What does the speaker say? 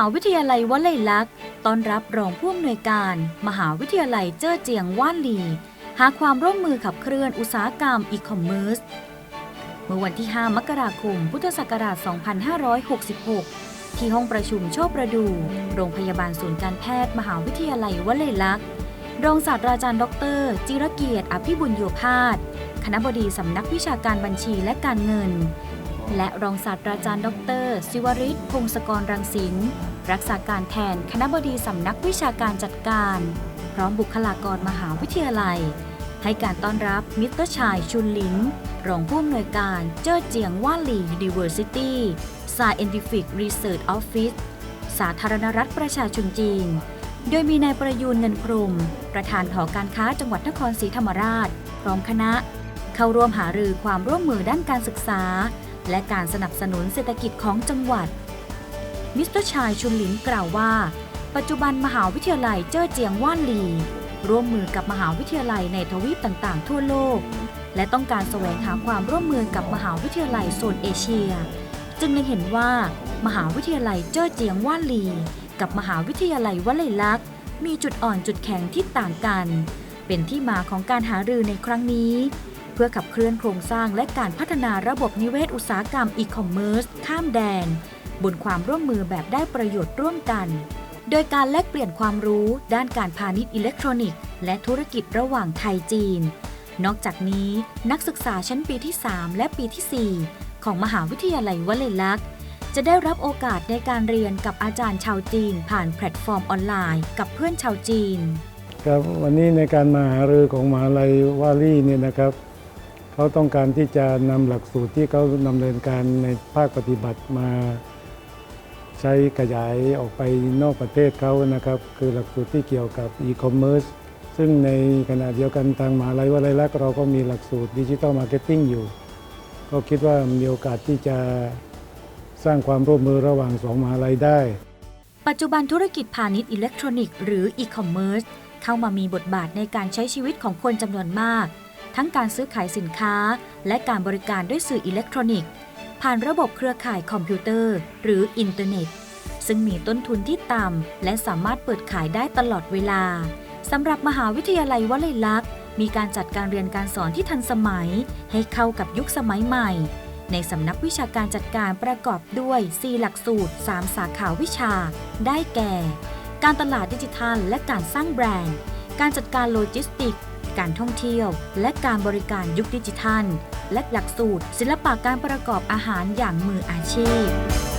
าวิทยาลัยวลัยลักษณ์ต้อนรับรองผู้อำนวยการ มหาวิทยาลัยเจ้อเจียงว่านหลี หาความร่วมมือขับเคลื่อนอุตสาหกรรมอีคอมเมิร์ซเมื่อวันที่ 5 มกราคม พุทธศักราช 2566 ที่ห้องประชุมโชคประดู โรงพยาบาลศูนย์การแพทย์ มหาวิทยาลัยวลัยลักษณ์รองศาสตราจารย์ ดร จิรเกียรติ อภิบุญโยภาส คณบดีสำนักวิชาการบัญชีและการเงิน และรองศาสตราจารย์ ดรศิวริศพงศกรรังสินรักษาการแทนคณะบดีสำนักวิชาการจัดการ พร้อมบุคลากรมหาวิทยาลัย ให้การต้อนรับมิสเตอร์ชายชุนหลินรองผู้อำนวยการเจ้อเจียงว่าหลี University Scientific Research Office สาธารณรัฐประชาชนจีน โดยมีนายประยูนเงินพรม ประธานหอการค้าจังหวัดนครศรีธรรมราช พร้อมคณะ เข้าร่วมหารือความร่วมมือด้านการศึกษา และการสนับสนุนเศรษฐกิจของจังหวัด มิสเตอร์ชายชุนหลินกล่าวว่า ปัจจุบันมหาวิทยาลัยเจ้อเจียงว่านหลี ร่วมมือกับมหาวิทยาลัยในทวีปต่างๆ ทั่วโลก และต้องการแสวงหาความร่วมมือกับมหาวิทยาลัยโซนเอเชีย จึงเล็งเห็นว่า มหาวิทยาลัยเจ้อเจียงว่านหลี กับมหาวิทยาลัยวลัยลักษณ์มีจุดอ่อนจุดแข็งที่ต่างกัน เป็นที่มาของการหารือในครั้งนี้ พื่อขับเคลื่อนโครงสร้างและการพัฒนาระบบนิเวศอุตสาหกรรมอีคอมเมิร์ซข้ามแดน บนความร่วมมือแบบได้ประโยชน์ร่วมกัน โดยการแลกเปลี่ยนความรู้ด้านการพาณิชย์อิเล็กทรอนิกส์ และธุรกิจระหว่างไทยจีน นอกจากนี้นักศึกษาชั้นปีที่ 3 และปีทีสี่4 ของมหาวิทยาลัยวลัยลักษณ์จะได้รับโอกาสในการเรียนกับอาจารย์ชาวจีน ผ่านแพลตฟอร์มออนไลน์ กับเพื่อนชาวจีน ครับวันนี้ในการมาหารือของมหาลัยวาลี่เนี่ยนะครับ เขาต้องการที่จะนำหลักสูตรที่เขาดำเนินการในภาคปฏิบัติมาใช้ขยายออกไปนอกประเทศเขานะครับ คือหลักสูตรที่เกี่ยวกับอีคอมเมิร์ซซึ่งในขณะเดียวกันทางมหาลัยวลัยลักษณ์เราก็มีหลักสูตรดิจิทัลมาร์เก็ตติ้งอยู่ ก็คิดว่ามีโอกาสที่จะสร้างความร่วมมือระหว่างสองมหาลัยได้ ปัจจุบันธุรกิจพาณิชย์อิเล็กทรอนิกส์หรืออีคอมเมิร์ซเข้ามามีบทบาทในการใช้ชีวิตของคนจำนวนมาก ทั้งการซื้อขายสินค้า และการบริการด้วยสื่ออิเล็กทรอนิกส์ ผ่านระบบเครือข่ายคอมพิวเตอร์ หรืออินเทอร์เน็ต ซึ่งมีต้นทุนที่ต่ำ และสามารถเปิดขายได้ตลอดเวลาสำหรับมหาวิทยาลัยวลัยลักษณ์มีการจัดการเรียนการสอนที่ทันสมัย ให้เข้ากับยุคสมัยใหม่ ในสำนักวิชาการจัดการประกอบด้วย 4 หลักสูตร 3 สาขาวิชา ได้แก่ การตลาดดิจิทัล และการสร้างแบรนด์ การจัดการโลจิสติกส์ การท่องเที่ยว และการบริการยุคดิจิทัล และหลักสูตร ศิลปะการประกอบอาหารอย่างมืออาชีพ